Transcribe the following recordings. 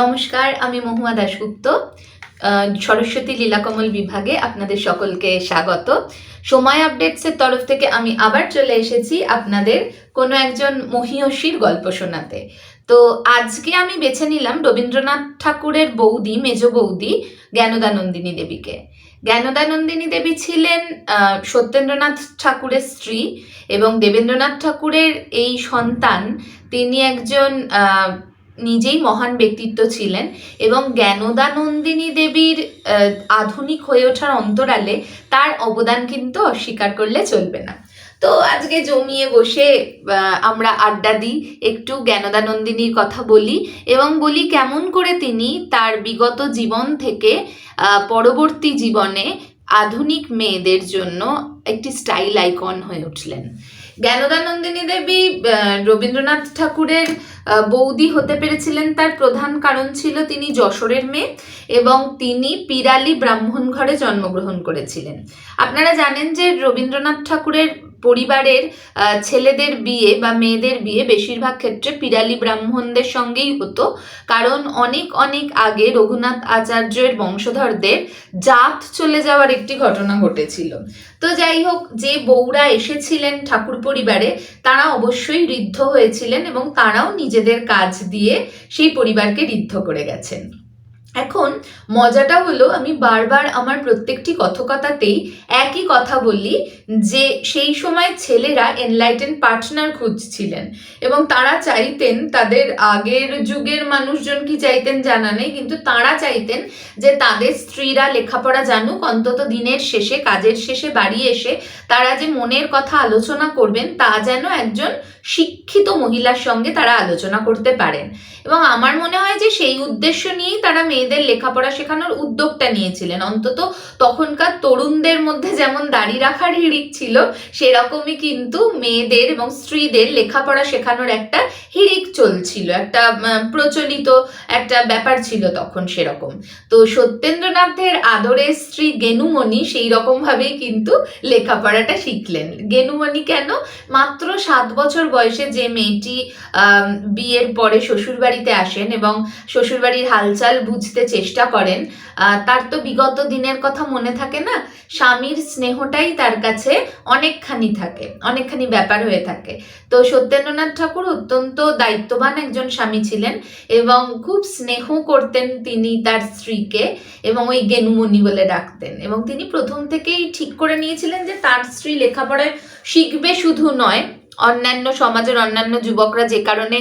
নমস্কার, আমি মহুয়া দাশগুপ্ত সরস্বতী লীলাকমল বিভাগে আপনাদের সকলকে স্বাগত। সময় আপডেটসের তরফ থেকে আমি আবার চলে এসেছি আপনাদের কোনো একজন মহিয়সীর গল্প শোনাতে। তো আজকে আমি বেছে নিলাম রবীন্দ্রনাথ ঠাকুরের বৌদি, মেজ বৌদি, জ্ঞানদানন্দিনী দেবীকে। জ্ঞানদানন্দিনী দেবী ছিলেন সত্যেন্দ্রনাথ ঠাকুরের স্ত্রী এবং দেবেন্দ্রনাথ ঠাকুরের এই সন্তান, তিনি একজন নিজেই মহান ব্যক্তিত্ব ছিলেন এবং জ্ঞানদানন্দিনী দেবীর আধুনিক হয়ে ওঠার অন্তরালে তার অবদান কিন্তু অস্বীকার করলে চলবে না। তো আজকে জমিয়ে বসে আমরা আড্ডা দিই, একটু জ্ঞানদানন্দিনীর কথা বলি এবং বলি কেমন করে তিনি তার বিগত জীবন থেকে পরবর্তী জীবনে আধুনিক মেয়েদের জন্য একটি স্টাইল আইকন হয়ে উঠলেন। জ্ঞানদানন্দিনী দেবী রবীন্দ্রনাথ ঠাকুরের বৌদি হতে পেরেছিলেন তার প্রধান কারণ ছিল তিনি যশোরের মেয়ে এবং তিনি পিরালি ব্রাহ্মণ ঘরে জন্মগ্রহণ করেছিলেন। আপনারা জানেন যে রবীন্দ্রনাথ ঠাকুরের পরিবারের ছেলেদের বিয়ে বা মেয়েদের বিয়ে বেশিরভাগ ক্ষেত্রে পিরালি ব্রাহ্মণদের সঙ্গেই হতো। কারণ অনেক অনেক আগে রঘুনাথ আচার্যের বংশধরদের জাত চলে যাওয়ার একটি ঘটনা ঘটেছিল। তো যাই হোক, যে বউরা এসেছিলেন ঠাকুর পরিবারে, তারা অবশ্যই ঋদ্ধ হয়েছিলেন এবং তারাও নিজেদের কাজ দিয়ে সেই পরিবারকে ঋদ্ধ করে গেছেন। এখন মজাটা হলো আমি বারবার আমার প্রত্যেকটি কথকতাতেই একই কথা বলি যে সেই সময় ছেলেরা এনলাইটেন পার্টনার খুঁজছিলেন এবং তারা চাইতেন তাদের আগের যুগের মানুষজন কি চাইতেন জানা নেই, কিন্তু তারা চাইতেন যে তাদের স্ত্রীরা লেখাপড়া জানুক, অন্তত দিনের শেষে, কাজের শেষে, বাড়ি এসে তারা যে মনের কথা আলোচনা করবেন তা যেন একজন শিক্ষিত মহিলার সঙ্গে তারা আলোচনা করতে পারেন। এবং আমার মনে হয় যে সেই উদ্দেশ্য নিয়েই তারা মেয়েদের লেখাপড়া শেখানোর উদ্যোগটা নিয়েছিলেন। অন্তত তখনকার তরুণদের মধ্যে যেমন দাড়ি রাখার হিড়িক ছিল, সেরকমই কিন্তু মেয়েদের এবং স্ত্রীদের লেখাপড়া শেখানোর একটা হিড়িক চলছিল। একটা প্রচলিত একটা ব্যাপার ছিল তখন সেরকম। তো সত্যেন্দ্রনাথের আদরের স্ত্রী গেনুমণি সেই রকমভাবেই কিন্তু লেখাপড়াটা শিখলেন। গেনুমণি কেন? মাত্র সাত বছর বয়সে যে মেয়েটি বিয়ের পরে শ্বশুরবাড়িতে আসেন এবং শ্বশুরবাড়ির হালচাল বুঝতে চেষ্টা করেন তার তো বিগত দিনের কথা মনে থাকে না, স্বামীর স্নেহটাই তার কাছে অনেকখানি থাকে, অনেকখানি ব্যাপার হয়ে থাকে। তো সত্যেন্দ্রনাথ ঠাকুর অত্যন্ত দায়িত্ববান একজন স্বামী ছিলেন এবং খুব স্নেহ করতেন তিনি তার স্ত্রীকে এবং ওই গেনুমণি বলে ডাকতেন এবং তিনি প্রথম থেকেই ঠিক করে নিয়েছিলেন যে তার স্ত্রী লেখাপড়ায় শিখবে শুধু নয় অন্যান্য সমাজের অন্যান্য যুবকরা যে কারণে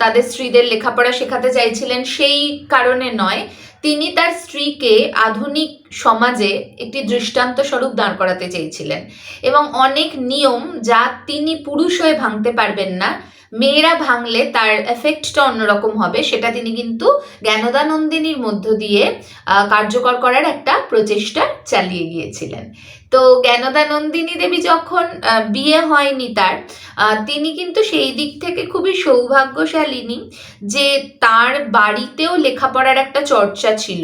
তাদের স্ত্রীদের লেখাপড়া শেখাতে চাইছিলেন সেই কারণে নয়। তিনি তার স্ত্রীকে আধুনিক সমাজে একটি দৃষ্টান্ত স্বরূপ দাঁড় করাতে চেয়েছিলেন এবং অনেক নিয়ম যা তিনি পুরুষ হয়ে ভাঙতে পারবেন না, মেয়েরা ভাঙলে তার এফেক্টটা অন্যরকম হবে। সেটা তিনি কিন্তু জ্ঞানদানন্দিনীর মধ্য দিয়ে কার্যকর করার একটা প্রচেষ্টা চালিয়ে গিয়েছিলেন। তো জ্ঞানদানন্দিনী দেবী যখন বিয়ে হয়নি তার তিনি কিন্তু সেই দিক থেকে খুবই সৌভাগ্যশালিনী যে তার বাড়িতেও লেখাপড়ার একটা চর্চা ছিল।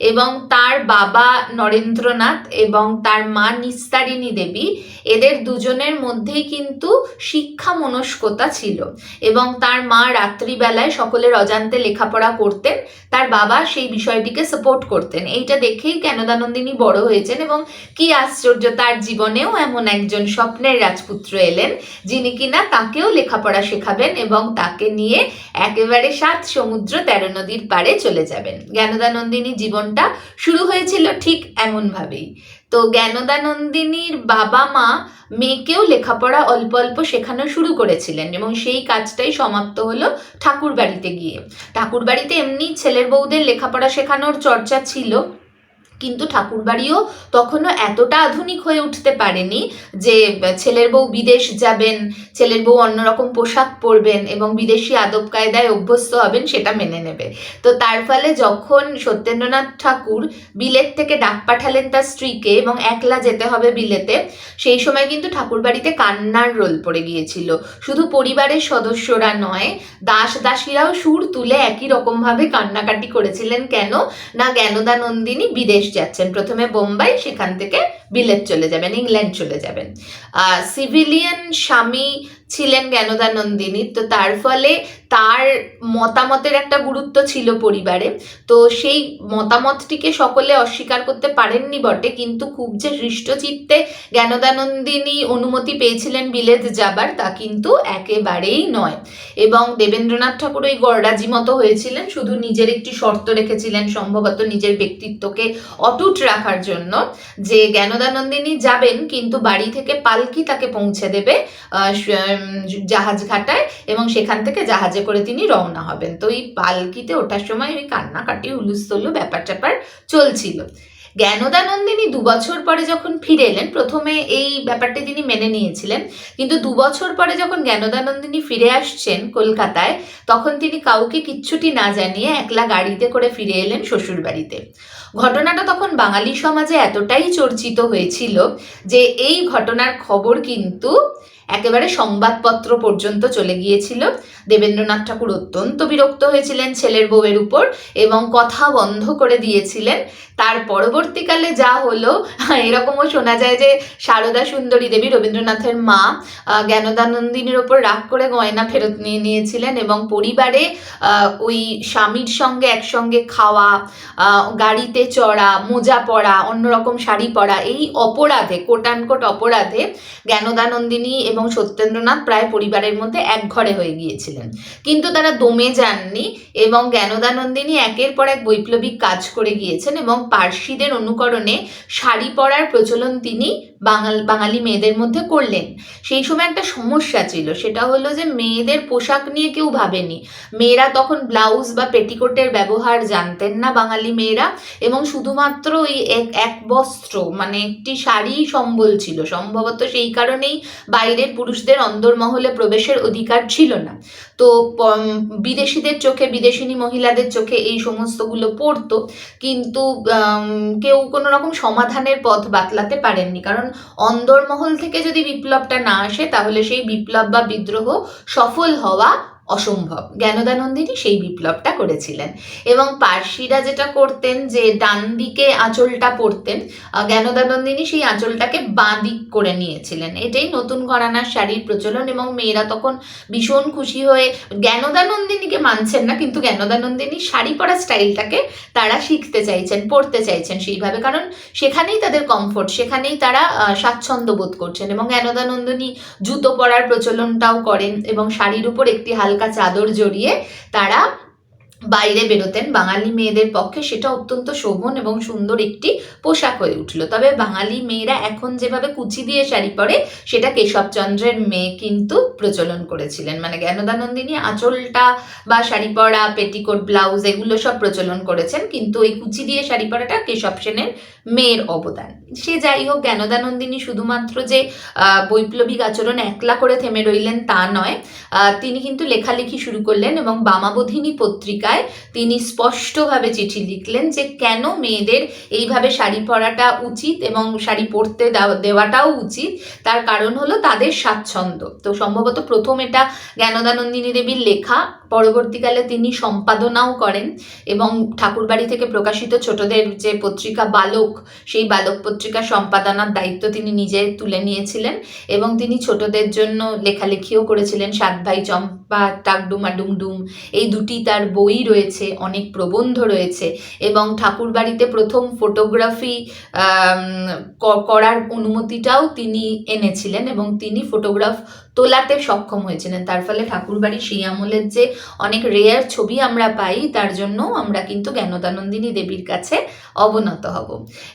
এবং তার বাবা নরেন্দ্রনাথ এবং তার মা নিস্তারিণী দেবী, এদের দুজনের মধ্যেই কিন্তু শিক্ষা মনস্কতা ছিল। এবং তার মা রাত্রিবেলায় সকলের অজান্তে লেখাপড়া করতেন তার বাবা সেই বিষয়টিকে সাপোর্ট করতেন। এইটা দেখেই জ্ঞানদানন্দিনী বড় হয়েছেন এবং কি আশ্চর্য, তার জীবনেও এমন একজন স্বপ্নের রাজপুত্র এলেন যিনি কিনা তাকেও লেখাপড়া শেখাবেন এবং তাকে নিয়ে একেবারে সাত সমুদ্র তেরো নদীর পারে চলে যাবেন। জ্ঞানদানন্দিনী জীবনটা শুরু হয়েছিল ঠিক এমনভাবেই। তো জ্ঞানদানন্দিনীর বাবা মা মেয়েকেও লেখাপড়া অল্প অল্প শেখানো শুরু করেছিলেন এবং সেই কাজটাই সমাপ্ত হলো ঠাকুর বাড়িতে গিয়ে। ঠাকুর বাড়িতে এমনি ছেলের বউদের লেখাপড়া শেখানোর চর্চা ছিল। কিন্তু ঠাকুরবাড়িও তখনও এতটা আধুনিক হয়ে উঠতে পারেনি যে ছেলের বউ বিদেশ যাবেন, ছেলের বউ অন্যরকম পোশাক পরবেন এবং বিদেশি আদব কায়দায় অভ্যস্ত হবেন, সেটা মেনে নেবে। তো তার ফলে যখন সত্যেন্দ্রনাথ ঠাকুর বিলেত থেকে ডাক পাঠালেন তার স্ত্রীকে এবং একলা যেতে হবে বিলেতে, সেই সময় কিন্তু ঠাকুরবাড়িতে কান্নার রোল পড়ে গিয়েছিল। শুধু পরিবারের সদস্যরা নয়, দাস দাসীরাও সুর তুলে একই রকমভাবে কান্নাকাটি করেছিলেন কেন? না জ্ঞানদানন্দিনী বিদেশ যাচ্ছেন। প্রথমে বোম্বাই সেখান থেকে বিলেত চলে যাবেন ইংল্যান্ড চলে যাবেন। সিভিলিয়ান স্বামী ছিলেন জ্ঞানদানন্দিনী তো তার ফলে তার মতামতের একটা গুরুত্ব ছিল পরিবারে। তো সেই মতামতটিকে সকলে অস্বীকার করতে পারেননি বটে, কিন্তু খুব যে হৃষ্টচিত্তে জ্ঞানদানন্দিনী অনুমতি পেয়েছিলেন বিলেত যাবার, তা কিন্তু একেবারেই নয়। এবং দেবেন্দ্রনাথ ঠাকুর ওই গড়রাজি মতো হয়েছিলেন, শুধু নিজের একটি শর্ত রেখেছিলেন সম্ভবত নিজের ব্যক্তিত্বকে অটুট রাখার জন্য, যে জ্ঞানদানন্দিনী যাবেন, কিন্তু বাড়ি থেকে পালকি তাকে পৌঁছে দেবে জাহাজ ঘাটায় এবং সেখান থেকে জাহাজে করে তিনি রওনা হবেন। তো এই পালকিতে ওঠার সময় ওই কান্নাকাটি হুলুস্থুল ব্যাপার ট্যাপার চলছিল। জ্ঞানদানন্দিনী দু বছর পরে যখন ফিরে এলেন, প্রথমে এই ব্যাপারটি তিনি মেনে নিয়েছিলেন। কিন্তু দু বছর পরে যখন জ্ঞানদানন্দিনী ফিরে আসছেন কলকাতায়, তখন তিনি কাউকে কিচ্ছুটি না জানিয়ে একলা গাড়িতে করে ফিরে এলেন শ্বশুর বাড়িতে ঘটনাটা তখন বাঙালি সমাজে এতটাই চর্চিত হয়েছিল যে এই ঘটনার খবর কিন্তু একেবারে সংবাদপত্র পর্যন্ত চলে গিয়েছিল। দেবেন্দ্রনাথ ঠাকুর অত্যন্ত বিরক্ত হয়েছিলেন ছেলের বউয়ের উপর এবং কথা বন্ধ করে দিয়েছিলেন। তার পরবর্তীকালে যা হলো, এরকমও শোনা যায় যে সারদা সুন্দরী দেবী রবীন্দ্রনাথের মা জ্ঞানদানন্দিনীর ওপর রাগ করে গয়না ফেরত নিয়ে নিয়েছিলেন এবং পরিবারে ওই স্বামীর সঙ্গে একসঙ্গে খাওয়া গাড়িতে চড়া, মোজা পরা, অন্যরকম শাড়ি পরা, এই অপরাধে কোটানকোট অপরাধে জ্ঞানদানন্দিনী এবং সত্যেন্দ্রনাথ প্রায় পরিবারের মধ্যে এক ঘরে হয়ে গিয়েছিলেন। কিন্তু তারা দমে যাননি এবং জ্ঞানদানন্দিনী একের পর এক বৈপ্লবিক কাজ করে গিয়েছেন এবং পার্সিদের অনুকরণে শাড়ি পরার প্রচলন তিনি বাঙাল, বাঙালি মেয়েদের মধ্যে করলেন। সেই সময় একটা সমস্যা ছিল, সেটা হলো যে মেয়েদের পোশাক নিয়ে কেউ ভাবেনি। মেয়েরা তখন ব্লাউজ বা পেটিকোটের ব্যবহার জানতেন না বাঙালি মেয়েরা এবং শুধুমাত্র ওই এক এক বস্ত্র মানে একটি শাড়ি সম্বল ছিল। সম্ভবত সেই কারণেই বাইরের পুরুষদের অন্দরমহলে প্রবেশের অধিকার ছিল না। তো বিদেশিদের চোখে, বিদেশিনী মহিলাদের চোখে এই সমস্তগুলো পড়তো। কিন্তু কেউ কোনো রকম সমাধানের পথ বাতলাতে পারেননি। কারণ অন্দরমহল থেকে যদি বিপ্লবটা না আসে, তাহলে সেই বিপ্লব বা বিদ্রোহ সফল হওয়া অসম্ভব। জ্ঞানদানন্দিনী সেই বিপ্লবটা করেছিলেন। এবং পার্সিরা যেটা করতেন যে, ডান দিকে আঁচলটা পরতেন জ্ঞানদানন্দিনী সেই আঁচলটাকে বাঁ দিক করে নিয়েছিলেন। এটাই নতুন ঘরানার শাড়ির প্রচলন এবং মেয়েরা তখন ভীষণ খুশি হয়ে জ্ঞানদানন্দিনীকে মানছেন না, কিন্তু জ্ঞানদানন্দিনী শাড়ি পরা স্টাইলটাকে তারা শিখতে চাইছেন, পড়তে চাইছেন সেইভাবে। কারণ সেখানেই তাদের কমফোর্ট সেখানেই তারা স্বাচ্ছন্দ্য বোধ করছেন এবং জ্ঞানদানন্দিনী জুতো পরার প্রচলনটাও করেন এবং শাড়ির উপর একটি হালকা চাদর জড়িয়ে তারা বাইরে বেরোতেন। বাঙালি মেয়েদের পক্ষে সেটা অত্যন্ত শোভন এবং সুন্দর একটি পোশাক হয়ে উঠল। তবে বাঙালি মেয়েরা এখন যেভাবে কুচি দিয়ে শাড়ি পরে, সেটা কেশবচন্দ্রের মেয়ে কিন্তু প্রচলন করেছিলেন। মানে জ্ঞানদানন্দিনী আঁচলটা বা শাড়ি পরা, পেটিকোট, ব্লাউজ এগুলো সব প্রচলন করেছেন। কিন্তু ওই কুচি দিয়ে শাড়ি পরাটা কেশব সেনের মেয়ের অবদান। সে যাই হোক, জ্ঞানদানন্দিনী শুধুমাত্র যে বৈপ্লবিক আচরণ একলা করে থেমে রইলেন তা নয়। তিনি কিন্তু লেখালেখি শুরু করলেন এবং বামাবধিনী পত্রিকায় তিনি স্পষ্টভাবে চিঠি লিখলেন যে, কেন মেয়েদের এইভাবে শাড়ি পরাটা উচিত এবং শাড়ি পরতে দেওয়া- দেওয়াটাও উচিত? তার কারণ হলো তাদের স্বাচ্ছন্দ্য। তো সম্ভবত প্রথম এটা জ্ঞানদানন্দিনী দেবীর লেখা। পরবর্তীকালে তিনি সম্পাদনাও করেন এবং ঠাকুরবাড়ি থেকে প্রকাশিত ছোটদের যে পত্রিকা বালক, সেই বালক পত্রিকা সম্পাদনার দায়িত্ব তিনি নিজে তুলে নিয়েছিলেন এবং তিনি ছোটদের জন্য লেখালেখিও করেছিলেন, সাত ভাই চম্পা, টাকডুমা ডুমডুম, এই দুটি তার বই রয়েছে, অনেক প্রবন্ধ রয়েছে এবং ঠাকুরবাড়িতে প্রথম ফটোগ্রাফি করার অনুমতিটাও তিনি এনেছিলেন এবং তিনি ফটোগ্রাফ তোলাতে সক্ষম হয়েছিলেন। তার ফলে ঠাকুরবাড়ি সেই আমলের যে অনেক রেয়ার ছবি আমরা পাই, তার জন্য আমরা কিন্তু জ্ঞানদানন্দিনী দেবীর কাছে অবনত হব।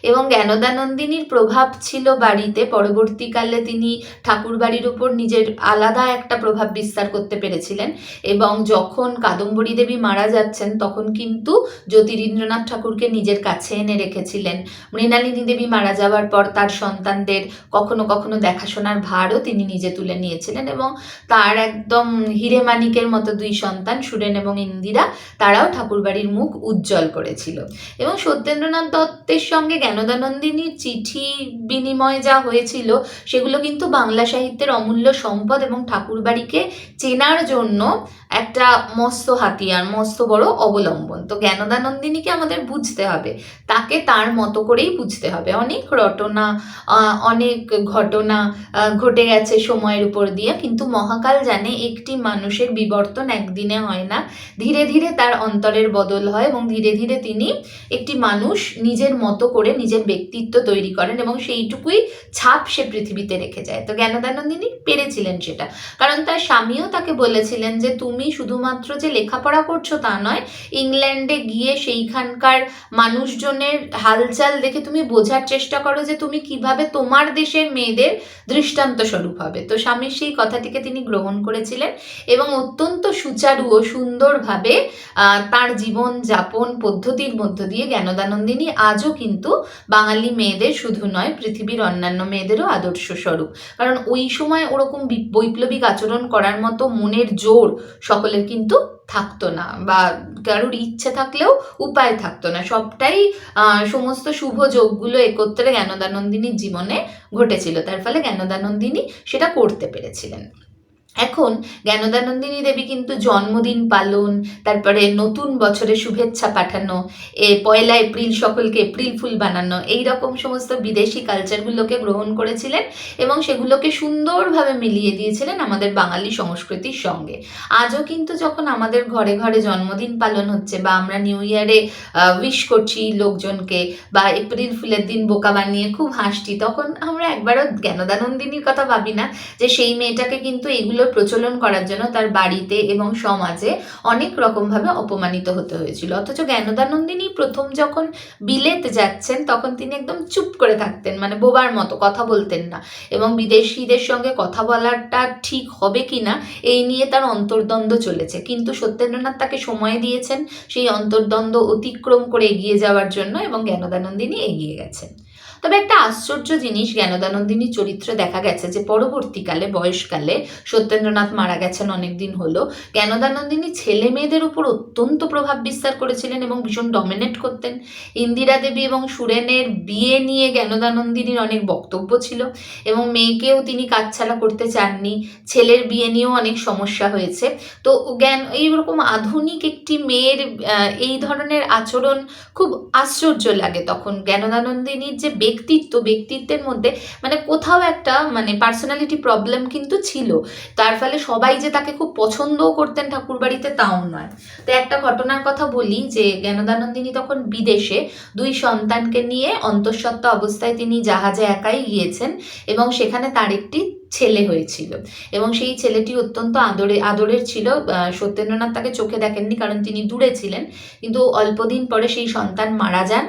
এবং জ্ঞানদানন্দিনীর প্রভাব ছিল বাড়িতে। পরবর্তীকালে তিনি ঠাকুরবাড়ির উপর নিজের আলাদা একটা প্রভাব বিস্তার করতে পেরেছিলেন এবং যখন কাদম্বরী দেবী মারা যাচ্ছেন, তখন কিন্তু জ্যোতিরীন্দ্রনাথ ঠাকুরকে নিজের কাছে এনে রেখেছিলেন। মৃণালিনী দেবী মারা যাওয়ার পর তার সন্তানদের কখনো কখনো দেখাশোনার ভারও তিনি নিজে তুলে নিয়েছিলেন এবং তার একদম হিরে মানিকের মতো দুই সন্তান, সুরেন এবং ইন্দিরা, তারাও ঠাকুরবাড়ির মুখ উজ্জ্বল করেছিল। এবং সত্যেন্দ্রনাথ দত্তের সঙ্গে জ্ঞানদানন্দিনীর চিঠি বিনিময় যা হয়েছিল, সেগুলো কিন্তু বাংলা সাহিত্যের অমূল্য সম্পদ এবং ঠাকুরবাড়িকে চেনার জন্য একটা মস্ত হাতিয়ার, মস্ত বড় অবলম্বন। তো জ্ঞানদানন্দিনীকে আমাদের বুঝতে হবে, তাকে তার মতো করেই বুঝতে হবে। অনেক রটনা অনেক ঘটনা ঘটে গেছে সময়ের উপর দিয়ে, কিন্তু মহাকাল জানে একটি মানুষের বিবর্তন একদিনে হয় না। ধীরে ধীরে তার অন্তরের বদল হয় এবং ধীরে ধীরে তিনি একটি মানুষ নিজের মতো করে নিজের ব্যক্তিত্ব তৈরি করেন এবং সেইটুকুই ছাপ সে পৃথিবীতে রেখে যায়। তো জ্ঞানদানন্দিনী পেরেছিলেন সেটা। কারণ তার স্বামীও তাকে বলেছিলেন যে, তুমি শুধুমাত্র যে লেখাপড়া করছ তা নয়, ইংল্যান্ডে গিয়ে সেইখানকার মানুষজনের হালচাল দেখে তুমি বোঝার চেষ্টা করো যে, তুমি কীভাবে তোমার দেশের মেয়েদের দৃষ্টান্ত স্বরূপ হবে। তো স্বামী সেই কথাটিকে তিনি গ্রহণ করেছিলেন এবং অত্যন্ত সুচারু ও সুন্দরভাবে তার জীবন যাপন পদ্ধতির মধ্য দিয়ে জ্ঞানদানন্দিনী আজও কিন্তু বাঙালি মেয়েদের শুধু নয়, পৃথিবীর অন্যান্য মেয়েদেরও আদর্শ স্বরূপ। কারণ ওই সময় ওরকম বৈপ্লবিক আচরণ করার মতো মনের জোর সকলের কিন্তু থাকতো না বা কারোর ইচ্ছে থাকলেও উপায় থাকতো না। সবটাই সমস্ত শুভ যোগগুলো একত্রে জ্ঞানদানন্দিনীর জীবনে ঘটেছিল। তার ফলে জ্ঞানদানন্দিনী সেটা করতে পেরেছিলেন। এখন জ্ঞানদানন্দিনী দেবী কিন্তু জন্মদিন পালন, তারপরে নতুন বছরে শুভেচ্ছা পাঠানো, এ পয়লা এপ্রিল সকলকে এপ্রিল ফুল বানানো, এই রকম সমস্ত বিদেশি কালচারগুলোকে গ্রহণ করেছিলেন এবং সেগুলোকে সুন্দরভাবে মিলিয়ে দিয়েছিলেন আমাদের বাঙালি সংস্কৃতির সঙ্গে। আজও কিন্তু যখন আমাদের ঘরে ঘরে জন্মদিন পালন হচ্ছে বা আমরা নিউ ইয়ারে উইশ করছি লোকজনকে বা এপ্রিল ফুলের দিন বোকা বানিয়ে খুব হাসছি, তখন আমরা একবারও জ্ঞানদানন্দিনীর কথা ভাবি না যে সেই মেয়েটাকে কিন্তু এগুলো প্রচলন করার জন্য তার বাড়িতে এবং সমাজে অনেক রকমভাবে অপমানিত হতে হয়েছিল। অথচ জ্ঞানদানন্দিনী প্রথম যখন বিলেত যাচ্ছেন, তখন তিনি একদম চুপ করে থাকতেন মানে বোবার মতো কথা বলতেন না। এবং বিদেশিদের সঙ্গে কথা বলাটা ঠিক হবে কি না এই নিয়ে তার অন্তর্দ্বন্দ্ব চলেছে। কিন্তু সত্যেন্দ্রনাথ তাকে সময় দিয়েছেন সেই অন্তর্দ্বন্দ্ব অতিক্রম করে এগিয়ে যাওয়ার জন্য এবং জ্ঞানদানন্দিনী এগিয়ে গেছেন। তবে একটা আশ্চর্য জিনিস জ্ঞানদানন্দিনীর চরিত্রে দেখা গেছে যে পরবর্তীকালে, বয়সকালে সত্যেন্দ্রনাথ মারা গেছেন অনেকদিন হলো। জ্ঞানদানন্দিনী ছেলে মেয়েদের উপর অত্যন্ত প্রভাব বিস্তার করেছিলেন এবং ভীষণ ডমিনেট করতেন। ইন্দিরা দেবী এবং সুরেনের বিয়ে নিয়ে জ্ঞানদানন্দিনীর অনেক বক্তব্য ছিল এবং মেয়েকেও তিনি কাজছাড়া করতে চাননি। ছেলের বিয়ে নিয়েও অনেক সমস্যা হয়েছে। তো জ্ঞান, এইরকম আধুনিক একটি মেয়ের এই ধরনের আচরণ খুব আশ্চর্য লাগে তখন। জ্ঞানদানন্দিনীর যে ব্যক্তিত্ব, ব্যক্তিত্বের মধ্যে মানে কোথাও একটা মানে পার্সোনালিটি প্রবলেম কিন্তু ছিল। তার ফলে সবাই যে তাকে খুব পছন্দও করতেন ঠাকুরবাড়িতে তাও নয়। তো একটা ঘটনার কথা বলি যে জ্ঞানদানন্দিনী তখন বিদেশে দুই সন্তানকে নিয়ে অন্তঃসত্ত্বা অবস্থায় তিনি জাহাজে একাই গিয়েছেন এবং সেখানে তার একটি ছেলে হয়েছিল। এবং সেই ছেলেটি অত্যন্ত আদরে, আদরের ছিল। সত্যেন্দ্রনাথ তাকে চোখে দেখেননি কারণ তিনি দূরে ছিলেন। কিন্তু অল্পদিন পরে সেই সন্তান মারা যান।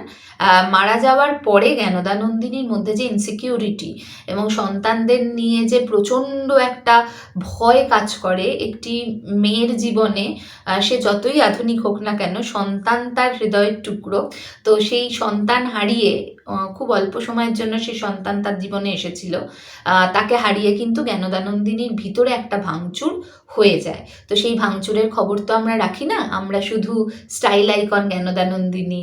মারা যাওয়ার পরে জ্ঞানদানন্দিনীর মধ্যে যে ইনসিকিউরিটি এবং সন্তানদের নিয়ে যে প্রচণ্ড একটা ভয় কাজ করে একটি মেয়ের জীবনে সে যতই আধুনিক হোক না কেন, সন্তান তার হৃদয়ের টুকরো। তো সেই সন্তান হারিয়ে খুব অল্প সময়ের জন্য সেই সন্তান তার জীবনে এসেছিল। তাকে হারিয়ে কিন্তু জ্ঞানদানন্দিনীর ভিতরে একটা ভাঙচুর হয়ে যায়। তো সেই ভাঙচুরের খবর তো আমরা রাখি না? আমরা শুধু স্টাইল আইকন জ্ঞানদানন্দিনী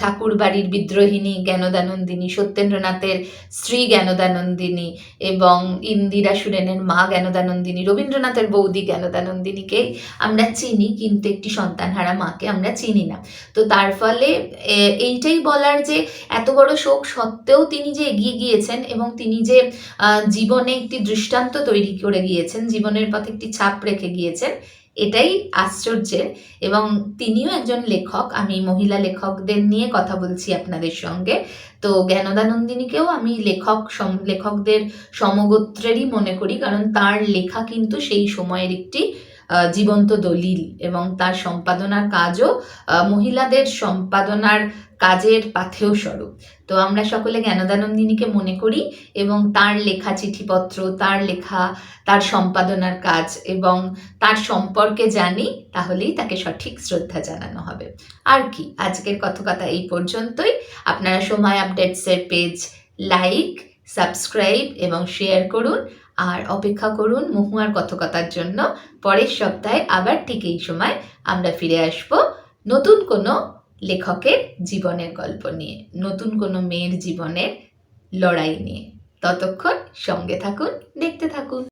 ঠাকুর বাড়ির বিদ্রোহিনী জ্ঞানদানন্দিনী, সত্যেন্দ্রনাথের স্ত্রী জ্ঞানদানন্দিনী এবং ইন্দিরা সুরেনের মা জ্ঞানদানন্দিনী, রবীন্দ্রনাথের বৌদি জ্ঞানদানন্দিনীকে আমরা চিনি কিন্তু একটি সন্তানহারা মাকে আমরা চিনি না। তো তার ফলে এইটাই বলার যে এত বড় শোক সত্ত্বেও তিনি যে এগিয়ে গিয়েছেন এবং তিনি যে জীবনে একটি দৃষ্টান্ত তৈরি করে গিয়েছেন, জীবনের পথে একটি ছাপ রেখে গিয়েছেন, এটাই আশ্চর্যের। এবং তিনিও একজন লেখক, আমি মহিলা লেখকদের নিয়ে কথা বলছি আপনাদের সঙ্গে। তো জ্ঞানদানন্দিনীকেও আমি লেখক লেখকদের সমগোত্রেরই মনে করি, কারণ তার লেখা কিন্তু সেই সময়ের একটি জীবন্ত দলিল এবং তার সম্পাদনার কাজও মহিলাদের সম্পাদনার কাজের পাথেয় স্বরূপ। তো আমরা সকলে জ্ঞানদানন্দিনীকে মনে করি এবং তার লেখা চিঠিপত্র, তার লেখা, তার সম্পাদনার কাজ এবং তার সম্পর্কে জানি, তাহলেই তাকে সঠিক শ্রদ্ধা জানানো হবে। আর কি, আজকের কথকথা এই পর্যন্তই। আপনারা সময় আপডেটসের পেজ লাইক, সাবস্ক্রাইব এবং শেয়ার করুন। আর অপেক্ষা করুন মহুয়ার কথকতার জন্য। পরের সপ্তাহে আবার ঠিক এই সময় আমরা ফিরে আসব। নতুন কোনো লেখকের জীবনের গল্প নিয়ে, নতুন কোনো মেয়ের জীবনের লড়াই নিয়ে। ততক্ষণ সঙ্গে থাকুন, দেখতে থাকুন।